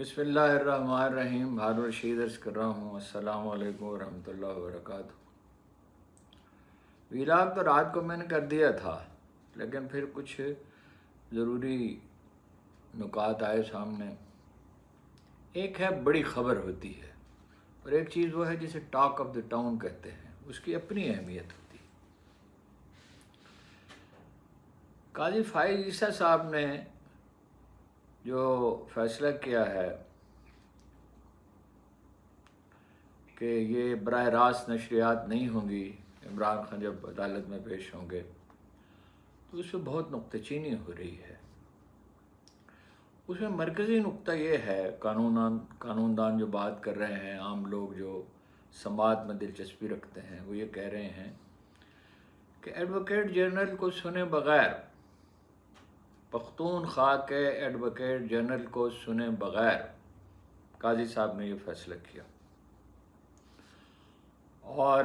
بسم اللہ الرحمن الرحیم ہارون رشید عرض کر رہا ہوں، السلام علیکم ورحمۃ اللہ وبرکاتہ۔ ویلاگ تو رات کو میں نے کر دیا تھا، لیکن پھر کچھ ضروری نکات آئے سامنے۔ ایک ہے، بڑی خبر ہوتی ہے، اور ایک چیز وہ ہے جسے ٹاک آف دا ٹاؤن کہتے ہیں۔ اس کی اپنی اہمیت ہوتی ہے۔ قاضی فائز عیسیٰ صاحب نے جو فیصلہ کیا ہے کہ یہ براہ راست نشریات نہیں ہوں گی، عمران خان جب عدالت میں پیش ہوں گے، تو اس میں بہت نقطہ چینی ہو رہی ہے۔ اس میں مرکزی نقطہ یہ ہے قانون قانون دان جو بات کر رہے ہیں، عام لوگ جو سماعت میں دلچسپی رکھتے ہیں، وہ یہ کہہ رہے ہیں کہ ایڈوکیٹ جنرل کو سنے بغیر پختون خواہ کے ایڈوکیٹ جنرل کو سنے بغیر، قاضی صاحب نے یہ فیصلہ کیا۔ اور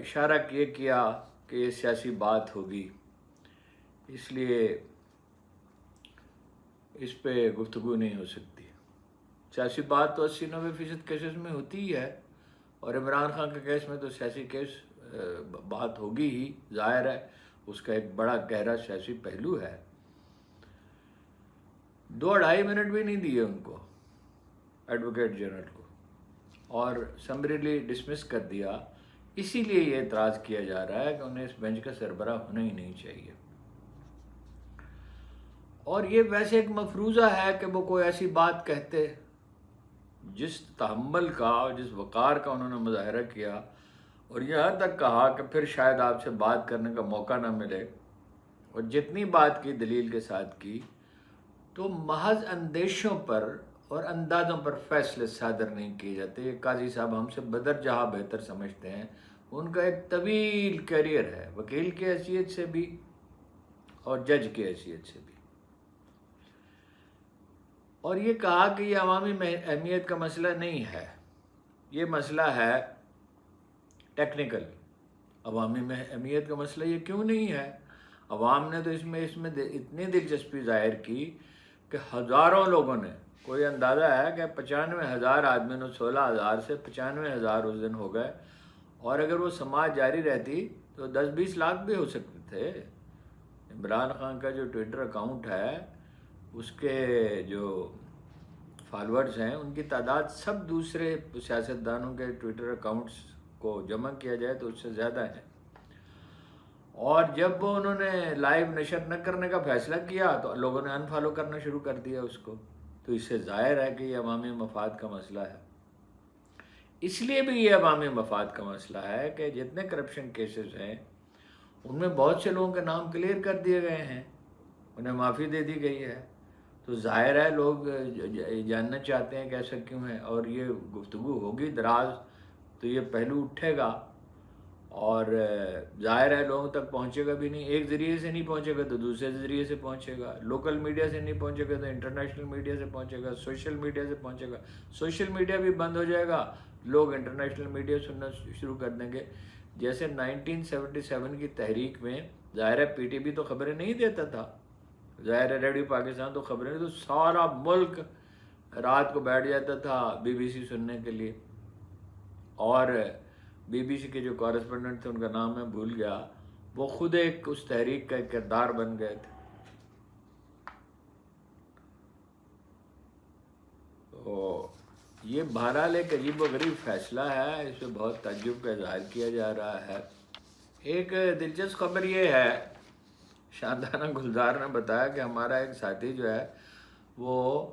اشارہ یہ کیا کہ یہ سیاسی بات ہوگی۔ اس لیے اس پہ گفتگو نہیں ہو سکتی۔ سیاسی بات تو اسی نوے فیصد کیسز میں ہوتی ہی ہے۔ اور عمران خان کے کیس میں تو سیاسی کیس بات ہوگی ہی، ظاہر ہے، اس کا ایک بڑا گہرا سیاسی پہلو ہے۔ دو اڑھائی منٹ بھی نہیں دیے ان کو ایڈوکیٹ جنرل کو۔ اور سمریلی ڈسمس کر دیا۔ اسی لیے یہ اعتراض کیا جا رہا ہے کہ انہیں اس بینچ کا سربراہ ہونا ہی نہیں چاہیے۔ اور یہ ویسے ایک مفروضہ ہے کہ وہ کوئی ایسی بات کہتے۔ جس تحمل کا اور جس وقار کا انہوں نے مظاہرہ کیا۔ اور یہاں تک کہا کہ پھر شاید آپ سے بات کرنے کا موقع نہ ملے۔ اور جتنی بات کی دلیل کے ساتھ کی تو محض اندیشوں پر اور اندازوں پر فیصلے صادر نہیں کیے جاتے۔ قاضی صاحب ہم سے بدر جہاں بہتر سمجھتے ہیں، ان کا ایک طویل کیریئر ہے، وکیل کی حیثیت سے بھی اور جج کی حیثیت سے بھی۔ اور یہ کہا کہ یہ عوامی اہمیت کا مسئلہ نہیں ہے۔ یہ مسئلہ ہے ٹیکنیکل عوامی میں اہمیت کا مسئلہ یہ کیوں نہیں ہے؟ عوام نے تو اس میں اس میں اتنی دلچسپی ظاہر کی کہ ہزاروں لوگوں نے، کوئی اندازہ ہے کہ پچانوے ہزار آدمی نے سولہ ہزار سے پچانوے ہزار اس دن ہو گئے، اور اگر وہ سماج جاری رہتی تو دس بیس لاکھ بھی ہو سکتے تھے۔ عمران خان کا جو ٹویٹر اکاؤنٹ ہے، اس کے جو فالورز ہیں، ان کی تعداد سب دوسرے سیاستدانوں کے ٹویٹر اکاؤنٹس کو جمع کیا جائے تو اس سے زیادہ ہے اور جب وہ انہوں نے لائیو نشر نہ کرنے کا فیصلہ کیا تو لوگوں نے انفالو کرنا شروع کر دیا اس کو۔ تو اس سے ظاہر ہے کہ یہ عوامی مفاد کا مسئلہ ہے۔ اس لیے بھی یہ عوامی مفاد کا مسئلہ ہے کہ جتنے کرپشن کیسز ہیں، ان میں بہت سے لوگوں کے نام کلیئر کر دیے گئے ہیں۔ انہیں معافی دے دی گئی ہے۔ تو ظاہر ہے لوگ جاننا چاہتے ہیں کہ ایسا کیوں ہے اور یہ گفتگو ہوگی دراز تو یہ پہلو اٹھے گا۔ اور ظاہر ہے لوگوں تک پہنچے گا بھی نہیں، ایک ذریعے سے نہیں پہنچے گا تو دوسرے ذریعے سے پہنچے گا۔ لوکل میڈیا سے نہیں پہنچے گا تو انٹرنیشنل میڈیا سے پہنچے گا، سوشل میڈیا سے پہنچے گا۔ سوشل میڈیا بھی بند ہو جائے گا، لوگ انٹرنیشنل میڈیا سننا شروع کر دیں گے۔ جیسے نائنٹین سیونٹی سیون کی تحریک میں، ظاہر ہے پی ٹی وی تو خبریں نہیں دیتا تھا۔ ظاہر ہے ریڈیو پاکستان تو خبریں، تو سارا ملک رات کو بیٹھ جاتا تھا بی بی سی سننے کے لیے۔ اور بی بی سی کے جو کورسپونڈنٹ تھے، ان کا نام میں بھول گیا۔ وہ خود ایک اس تحریک کا ایک کردار بن گئے تھے۔ تو یہ بہرحال ایک عجیب و غریب فیصلہ ہے۔ اس میں بہت تعجب کا اظہار کیا جا رہا ہے۔ ایک دلچسپ خبر یہ ہے، شاندانہ گلزار نے بتایا کہ ہمارا ایک ساتھی جو ہے، وہ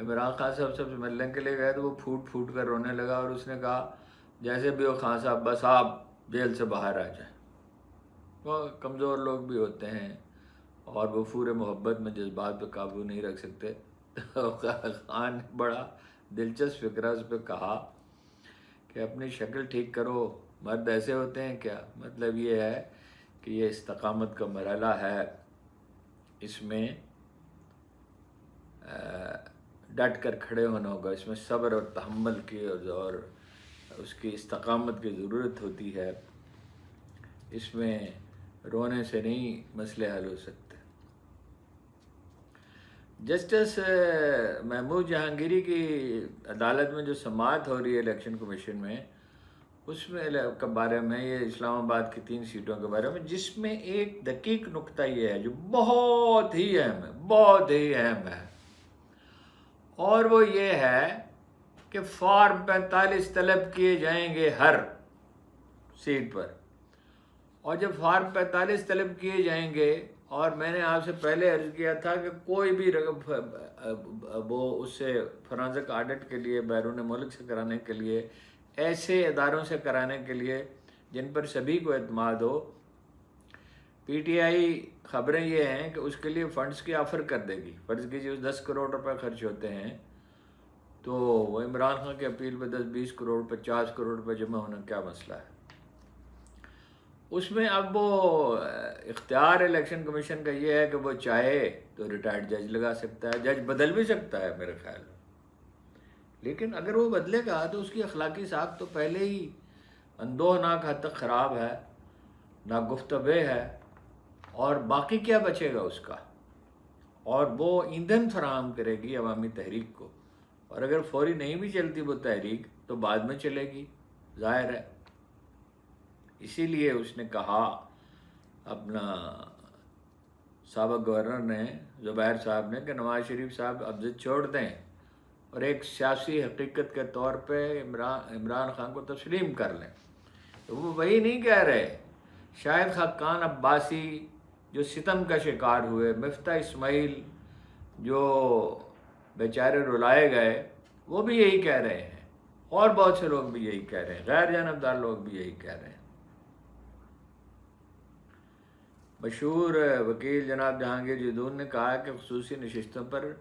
عمران خان صاحب سے ملنے کے لیے گئے تو وہ پھوٹ پھوٹ کر رونے لگا اور اس نے کہا جیسے بھی ہو خان صاحب، بس آپ جیل سے باہر آ جائیں۔ وہ کمزور لوگ بھی ہوتے ہیں اور وہ پورے محبت میں جذبات پہ قابو نہیں رکھ سکتے۔ خان نے بڑا دلچسپ فکرہ اس پہ کہا کہ اپنی شکل ٹھیک کرو، مرد ایسے ہوتے ہیں کیا؟ مطلب یہ ہے کہ یہ استقامت کا مرحلہ ہے۔ اس میں ڈٹ کر کھڑے ہونا ہوگا۔ اس میں صبر اور تحمل کی اور اس کی استقامت کی ضرورت ہوتی ہے، اس میں رونے سے نہیں مسئلے حل ہو سکتے۔ جسٹس محمود جہانگیری کی عدالت میں جو سماعت ہو رہی ہے الیکشن کمیشن میں، اس میں کے بارے میں، یہ اسلام آباد کی تین سیٹوں کے بارے میں، جس میں ایک دقیق نقطہ یہ ہے جو بہت ہی اہم ہے، بہت ہی اہم ہے۔ اور وہ یہ ہے کہ فارم پینتالیس طلب کیے جائیں گے ہر سیٹ پر۔ اور جب فارم پینتالیس طلب کیے جائیں گے، اور میں نے آپ سے پہلے عرض کیا تھا کہ کوئی بھی وہ اس سے فرانزک آڈٹ کے لیے، بیرون ملک سے کرانے کے لیے، ایسے اداروں سے کرانے کے لیے جن پر سبھی کو اعتماد ہو، پی ٹی آئی خبریں یہ ہیں کہ اس کے لیے فنڈز کی آفر کر دے گی۔ فرض کیجیے دس کروڑ روپے خرچ ہوتے ہیں۔ تو وہ عمران خان کے اپیل پہ دس بیس کروڑ پچاس کروڑ روپے جمع ہونا کیا مسئلہ ہے؟ اس میں اب وہ اختیار الیکشن کمیشن کا یہ ہے کہ وہ چاہے تو ریٹائرڈ جج لگا سکتا ہے، جج بدل بھی سکتا ہے میرے خیال۔ میں لیکن اگر وہ بدلے گا تو اس کی اخلاقی ساخت تو پہلے ہی اندوہ ناک حد تک خراب ہے، نہ گفتبے ہے اور باقی کیا بچے گا اس کا؟ اور وہ ایندھن فراہم کرے گی عوامی تحریک کو۔ اور اگر فوری نہیں بھی چلتی وہ تحریک تو بعد میں چلے گی، ظاہر ہے۔ اسی لیے اس نے کہا، اپنا سابق گورنر نے، زبیر صاحب نے کہ نواز شریف صاحب اب چھوڑ دیں اور ایک سیاسی حقیقت کے طور پہ عمران عمران خان کو تسلیم کر لیں۔ تو وہ وہی نہیں کہہ رہے۔ شاید خاقان عباسی جو ستم کا شکار ہوئے مفتہ اسماعیل جو بیچارے رلائے گئے، وہ بھی یہی کہہ رہے ہیں۔ اور بہت سے لوگ بھی یہی کہہ رہے ہیں۔ غیر جانبدار لوگ بھی یہی کہہ رہے ہیں۔ مشہور وکیل جناب جہانگیر جدون نے کہا کہ خصوصی نشستوں پر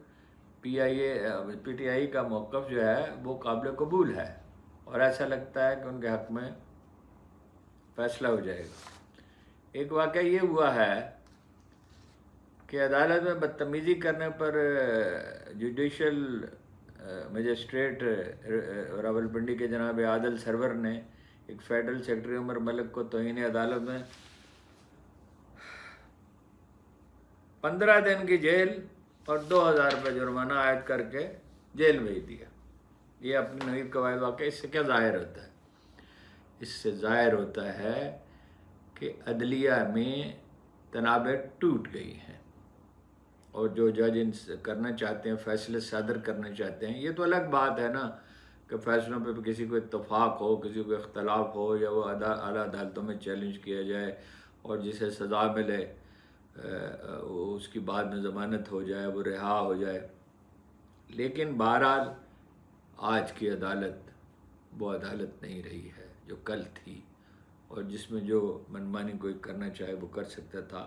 پی آئی اے، پی ٹی آئی کا موقف جو ہے، وہ قابل قبول ہے۔ اور ایسا لگتا ہے کہ ان کے حق میں فیصلہ ہو جائے گا۔ ایک واقعہ یہ ہوا ہے کہ عدالت میں بدتمیزی کرنے پر جوڈیشل مجسٹریٹ راول پنڈی کے جناب عادل سرور نے ایک فیڈرل سیکٹری عمر ملک کو توہین عدالت میں پندرہ دن کی جیل اور دو ہزار روپے جرمانہ عائد کر کے جیل بھیج دیا۔ یہ اپنی نوید قواعد واقع اس سے کیا ظاہر ہوتا ہے؟ اس سے ظاہر ہوتا ہے کہ عدلیہ میں تنابیں ٹوٹ گئی ہیں اور جو جج ان کرنا چاہتے ہیں، فیصلے صادر کرنا چاہتے ہیں، یہ تو الگ بات ہے نا کہ فیصلوں پہ کسی کو اتفاق ہو، کسی کو اختلاف ہو یا وہ اعلیٰ عدالتوں میں چیلنج کیا جائے اور جسے سزا ملے اس کی بعد میں ضمانت ہو جائے، وہ رہا ہو جائے۔ لیکن بہرحال آج کی عدالت وہ عدالت نہیں رہی ہے جو کل تھی اور جس میں جو منمانی کوئی کرنا چاہے وہ کر سکتا تھا۔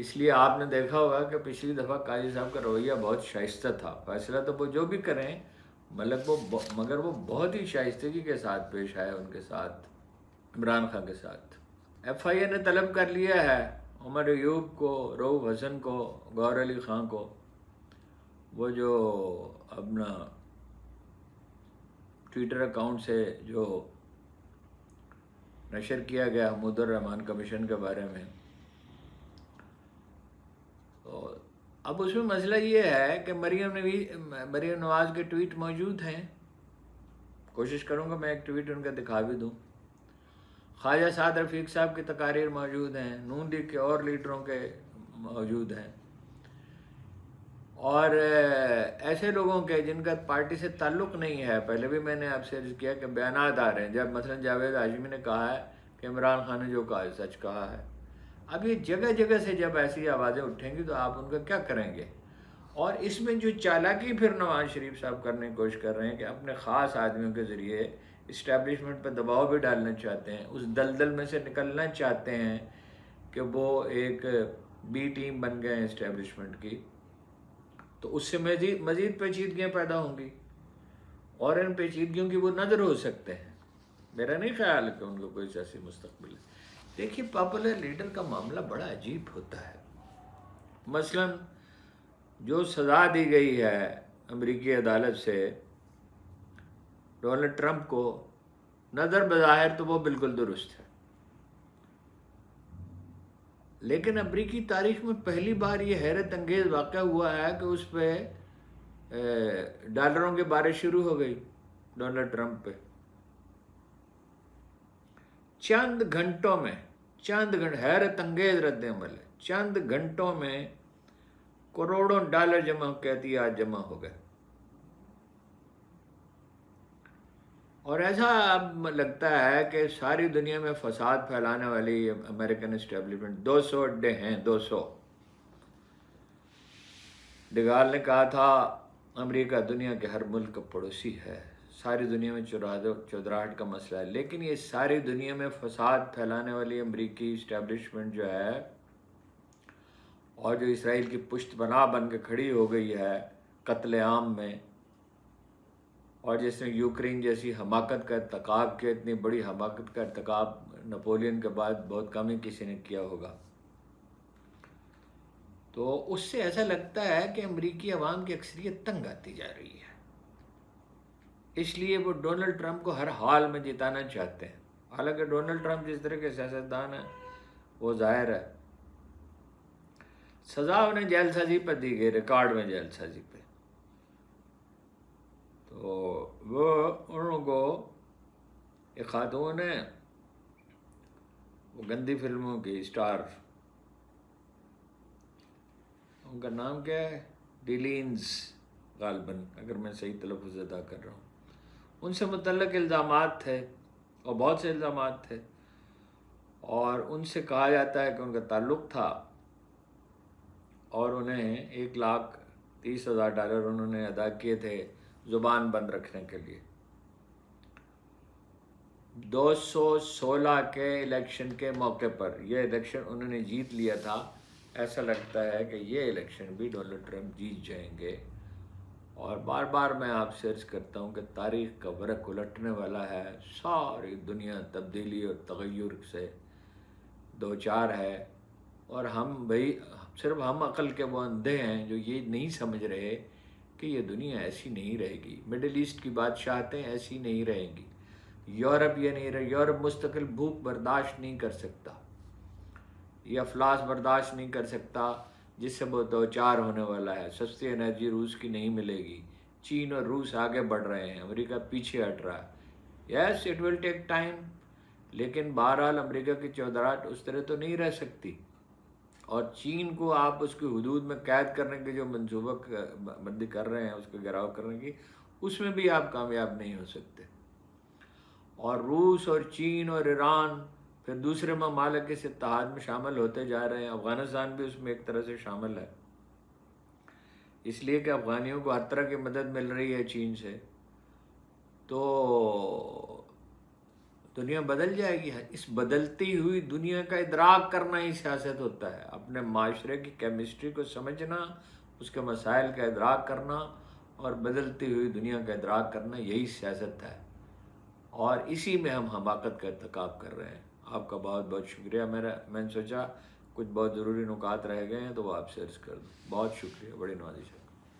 اس لیے آپ نے دیکھا ہوگا کہ پچھلی دفعہ قاضی صاحب کا رویہ بہت شائستہ تھا۔ فیصلہ تو وہ جو بھی کریں مطلب وہ مگر وہ بہت ہی شائستگی کے ساتھ پیش آئے ان کے ساتھ، عمران خان کے ساتھ۔ ایف آئی اے نے طلب کر لیا ہے عمر ایوب کو، روح حسن کو گور علی خان کو۔ وہ جو اپنا ٹویٹر اکاؤنٹ سے جو نشر کیا گیا، حمود الرحمان کمیشن کے بارے میں اب اس میں مسئلہ یہ ہے کہ مریم نوی مریم نواز کے ٹویٹ موجود ہیں۔ کوشش کروں گا میں ایک ٹویٹ ان کا دکھا بھی دوں۔ خواجہ سعد رفیق صاحب کی تقاریر موجود ہیں۔ نون لیگ کے اور لیڈروں کے موجود ہیں۔ اور ایسے لوگوں کے جن کا پارٹی سے تعلق نہیں ہے، پہلے بھی میں نے آپ سے عرض کیا کہ بیانات آ رہے ہیں۔ جب مثلا جاوید ہاشمی نے کہا ہے کہ عمران خان نے جو کہا ہے، سچ کہا ہے۔ اب یہ جگہ جگہ سے جب ایسی آوازیں اٹھیں گی تو آپ ان کا کیا کریں گے؟ اور اس میں جو چالاکی پھر نواز شریف صاحب کرنے کی کوشش کر رہے ہیں کہ اپنے خاص آدمیوں کے ذریعے اسٹیبلشمنٹ پہ دباؤ بھی ڈالنا چاہتے ہیں، اس دلدل میں سے نکلنا چاہتے ہیں کہ وہ ایک بی ٹیم بن گئے ہیں اسٹیبلشمنٹ کی۔ تو اس سے مزید مزید پیچیدگیاں پیدا ہوں گی اور ان پیچیدگیوں کی وہ نظر ہو سکتے ہیں۔ میرا نہیں خیال ہے کہ ان کو کوئی سیاسی مستقبل ہے۔ دیکھیے پاپولر لیڈر کا معاملہ بڑا عجیب ہوتا ہے۔ مثلا جو سزا دی گئی ہے امریکی عدالت سے، ڈونلڈ ٹرمپ کو، نظر بظاہر تو وہ بالکل درست ہے۔ لیکن امریکی تاریخ میں پہلی بار یہ حیرت انگیز واقعہ ہوا ہے کہ اس پہ ڈالروں کے بارش شروع ہو گئی ڈونلڈ ٹرمپ پہ۔ چند گھنٹوں میں چند گھنٹ حیرت انگیز رد عمل ہے چند گھنٹوں میں کروڑوں ڈالر جمع کہتی آج جمع ہو گئے۔ اور ایسا اب لگتا ہے کہ ساری دنیا میں فساد پھیلانے والی امریکن اسٹیبلشمنٹ، دو سو اڈے ہیں، دو سو۔ ڈگال نے کہا تھا، امریکہ دنیا کے ہر ملک کا پڑوسی ہے۔ ساری دنیا میں چودراہٹ کا مسئلہ ہے۔ لیکن یہ ساری دنیا میں فساد پھیلانے والی امریکی اسٹیبلشمنٹ جو ہے، اور جو اسرائیل کی پشت بنا بن کے کھڑی ہو گئی ہے قتل عام میں، اور جس نے یوکرین جیسی حماقت کا ارتکاب کیا، اتنی بڑی حماقت کا ارتکاب نپولین کے بعد بہت کم ہی کسی نے کیا ہوگا۔ تو اس سے ایسا لگتا ہے کہ امریکی عوام کی اکثریت تنگ آتی جا رہی ہے۔ اس لیے وہ ڈونلڈ ٹرمپ کو ہر حال میں جتانا چاہتے ہیں۔ حالانکہ ڈونلڈ ٹرمپ جس طرح کے سیاستدان ہیں، وہ ظاہر ہے۔ سزا انہیں جیل سازی پہ دی گئی، ریکارڈ میں جیل سازی پہ۔ تو وہ ان کو ایک خاتون ہے۔ وہ گندی فلموں کی اسٹار ان کا نام کیا ہے؟ ڈیلینز، غالباً، اگر میں صحیح تلفظ ادا کر رہا ہوں۔ ان سے متعلق الزامات تھے اور بہت سے الزامات تھے اور ان سے کہا جاتا ہے کہ ان کا تعلق تھا اور انہیں ایک لاکھ تیس ہزار ڈالر انہوں نے ادا کیے تھے زبان بند رکھنے کے لیے۔ دو سو سولہ کے الیکشن کے موقع پر یہ الیکشن انہوں نے جیت لیا تھا۔ ایسا لگتا ہے کہ یہ الیکشن بھی ڈونلڈ ٹرمپ جیت جائیں گے۔ اور بار بار میں آپ سے عرض کرتا ہوں کہ تاریخ کا ورق الٹنے والا ہے، ساری دنیا تبدیلی اور تغیر سے دو چار ہے۔ اور ہم بھائی، صرف ہم عقل کے وہ اندھے ہیں جو یہ نہیں سمجھ رہے کہ یہ دنیا ایسی نہیں رہے گی۔ مڈل ایسٹ کی بادشاہتیں ایسی نہیں رہیں گی۔ یورپ یہ نہیں رہے، یورپ مستقل بھوک برداشت نہیں کر سکتا۔ یہ افلاس برداشت نہیں کر سکتا۔ جس سے وہ دو چار ہونے والا ہے۔ سستی انرجی روس کی نہیں ملے گی۔ چین اور روس آگے بڑھ رہے ہیں۔ امریکہ پیچھے ہٹ رہا ہے۔ Yes it will take time لیکن بہرحال امریکہ کی چودراہٹ اس طرح تو نہیں رہ سکتی۔ اور چین کو آپ اس کی حدود میں قید کرنے کے جو منصوبہ بندی کر رہے ہیں، اس کو گراؤ کرنے کی، اس میں بھی آپ کامیاب نہیں ہو سکتے۔ اور روس اور چین اور ایران پھر دوسرے ممالک اس اتحاد میں شامل ہوتے جا رہے ہیں۔ افغانستان بھی اس میں ایک طرح سے شامل ہے۔ اس لیے کہ افغانیوں کو ہر طرح کی مدد مل رہی ہے چین سے۔ تو دنیا بدل جائے گی۔ اس بدلتی ہوئی دنیا کا ادراک کرنا ہی سیاست ہوتا ہے۔ اپنے معاشرے کی کیمسٹری کو سمجھنا، اس کے مسائل کا ادراک کرنا اور بدلتی ہوئی دنیا کا ادراک کرنا یہی سیاست ہے۔ اور اسی میں ہم حماقت کا ارتکاب کر رہے ہیں۔ آپ کا بہت بہت شکریہ۔ میرا میں نے سوچا کچھ بہت ضروری نکات رہ گئے ہیں تو وہ آپ سے عرض کر دوں۔ بہت شکریہ۔ بڑی نوازش۔ ہے